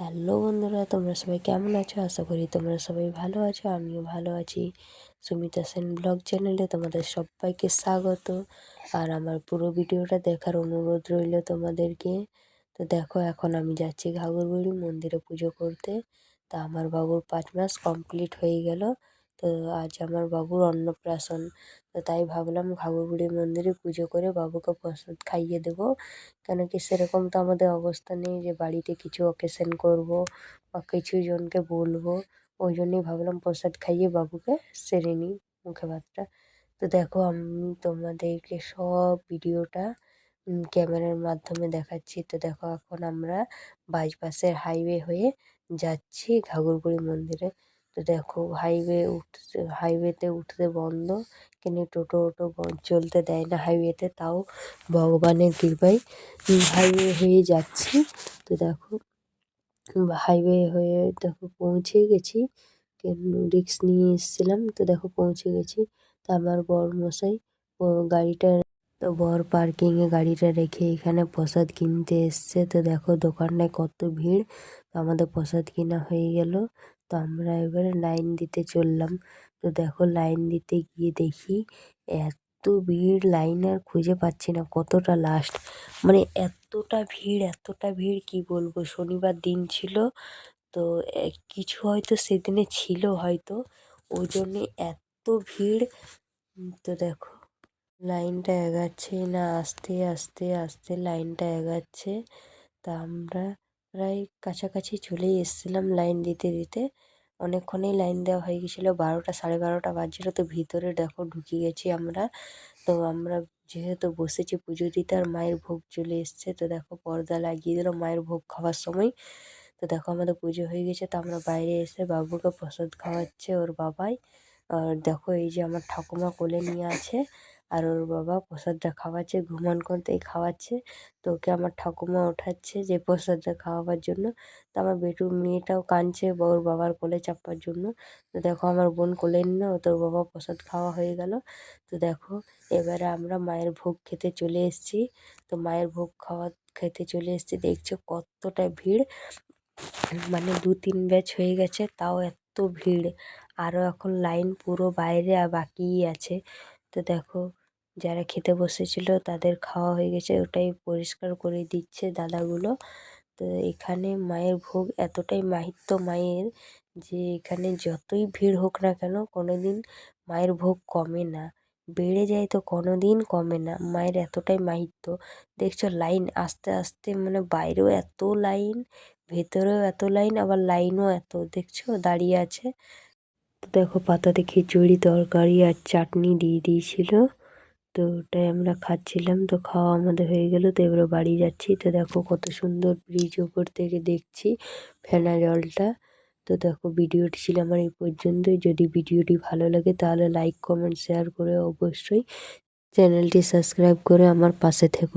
Hello বন্ধুরা, তোমরা সবাই কেমন আছো? আশা করি তোমরা সবাই ভালো আছো, আমিও ভালো আছি। সুমিতা সেন ব্লগ চ্যানেলে তোমাদের সবাইকে স্বাগত। আর আমার পুরো ভিডিওটা দেখার অনুরোধ রইল তোমাদেরকে। তো দেখো, এখন আমি যাচ্ছি ঘাগরবুড়ি মন্দিরে পুজো করতে। তা আমার বাবুর পাঁচ মাস কমপ্লিট হয়ে গেল। তো আজ আমার বাবুর অন্নপ্রাশন। তো তাই ভাবলাম ঘাগরবুড়ি মন্দিরে পুজো করে বাবুকে প্রসাদ খাইয়ে দেবো। কেন কি সেরকম তো আমাদের অবস্থা নেই যে বাড়িতে কিছু অকেশন করব বা কিছু জনকে বলব। ওই জন্যই ভাবলাম প্রসাদ খাইয়ে বাবুকে সেরে নিই মুখে ভাতটা। তো দেখো আমি তোমাদেরকে সব ভিডিওটা ক্যামেরার মাধ্যমে দেখাচ্ছি। তো দেখো এখন আমরা বাইপাসের হাইওয়ে হয়ে যাচ্ছি ঘাগরবুড়ি মন্দিরে। দেখো হাইওয়ে উঠতে হাইওয়েতে উঠতে বন্ধ। কিন্তু টোটো ওটো চলতে দেয় না হাইওয়েতে তাও ভগবানের কৃপায়। হাইওয়ে হয়ে যাচ্ছি। তো দেখো হাইওয়ে হয়ে দেখো পৌঁছে গেছি। রিক্স নিয়ে এসেছিলাম, তো দেখো পৌঁছে গেছি। তো আমার বর মশাই গাড়িটা তো বর পার্কিংয়ে গাড়িটা রেখে এখানে প্রসাদ কিনতে এসছে। তো দেখো দোকানটায় কত ভিড়। তো আমাদের প্রসাদ কেনা হয়ে গেল। তো আমরা এবারে লাইন দিতে চললাম। তো দেখো লাইন দিতে গিয়ে দেখি এত ভিড়। লাইন আর খুঁজে পাচ্ছি না কতটা লাস্ট মানে এতটা ভিড় এতটা ভিড় কি বলব? শনিবার দিন ছিল। তো কিছু হয়তো সেদিনে ছিল হয়তো। ওই জন্যে এত ভিড়। তো দেখো লাইনটা এগাচ্ছে না, আস্তে আস্তে আস্তে লাইনটা এগাচ্ছে। তা আমরা প্রায় কাছাকাছি চলেই এসেছিলাম লাইন দিতে দিতে। অনেকক্ষণেই লাইন দেওয়া হয়ে গেছিল, বারোটা, সাড়ে বারোটা বাজছিলো। তো ভিতরে দেখো ঢুকে গেছি আমরা। তো আমরা যেহেতু বসেছি, পুজো দিতে আর মায়ের ভোগ চলে এসছে। তো দেখো পর্দা লাগিয়ে দিল মায়ের ভোগ খাওয়ার সময়। তো দেখো আমাদের পুজো হয়ে গেছে। তো আমরা বাইরে এসে বাবুকে প্রসাদ খাওয়াচ্ছে ওর বাবাই। আর দেখো এই যে আমার ঠাকুমা কোলে নিয়ে আছে। আর ওর বাবা প্রসাদটা খাওয়াচ্ছে, ঘুমান করতেই খাওয়াচ্ছে। তো ওকে আমার ঠাকুমা ওঠাচ্ছে যে প্রসাদটা খাওয়াবার জন্য। তো আমার বেটু মেয়েটাও কাঁদছে ওর বাবার কোলে চাপার জন্য। তো দেখো আমার বোন কোলে নিল, তোর বাবা প্রসাদ খাওয়া হয়ে গেল। তো দেখো এবারে আমরা মায়ের ভোগ খেতে চলে এসেছি। তো মায়ের ভোগ খাওয়া, খেতে চলে এসেছি। দেখছ কতটা ভিড়। মানে দু তিন ব্যাচ হয়ে গেছে, তাও এত ভিড়। আরও এখন লাইন পুরো বাইরে আর বাকিই আছে। তো দেখো যারা খেতে বসেছিল তাদের খাওয়া হয়ে গেছে, ওটাই পরিষ্কার করে দিচ্ছে দাদাগুলো। তো এখানে মায়ের ভোগ এতটাই মাহিত্য মায়ের যে এখানে যতই ভিড় হোক না কেন কোনো দিন মায়ের ভোগ কমে না। বেড়ে যায় তো কোনো দিন কমে না, মায়ের এতটাই মাহিত্য। দেখছ লাইন আস্তে আস্তে মানে বাইরেও এত লাইন, ভেতরেও এত লাইন, আবার লাইনও এত, দেখছ দাঁড়িয়ে আছে। তো দেখো পাতাতে খিচুড়ি, তরকারি আর চাটনি দিয়ে দিয়েছিল। তো ওটাই আমরা খাচ্ছিলাম। তো খাওয়া আমাদের হয়ে গেল। তো এবারে বাড়ি যাচ্ছি। তো দেখো কত সুন্দর ব্রিজ ওপর থেকে দেখছি ফেনা জলটা। তো দেখো ভিডিওটি ছিল আমার এই পর্যন্তই। যদি ভিডিওটি ভালো লাগে তাহলে লাইক কমেন্ট শেয়ার করে অবশ্যই চ্যানেলটি সাবস্ক্রাইব করে আমার পাশে থেকো।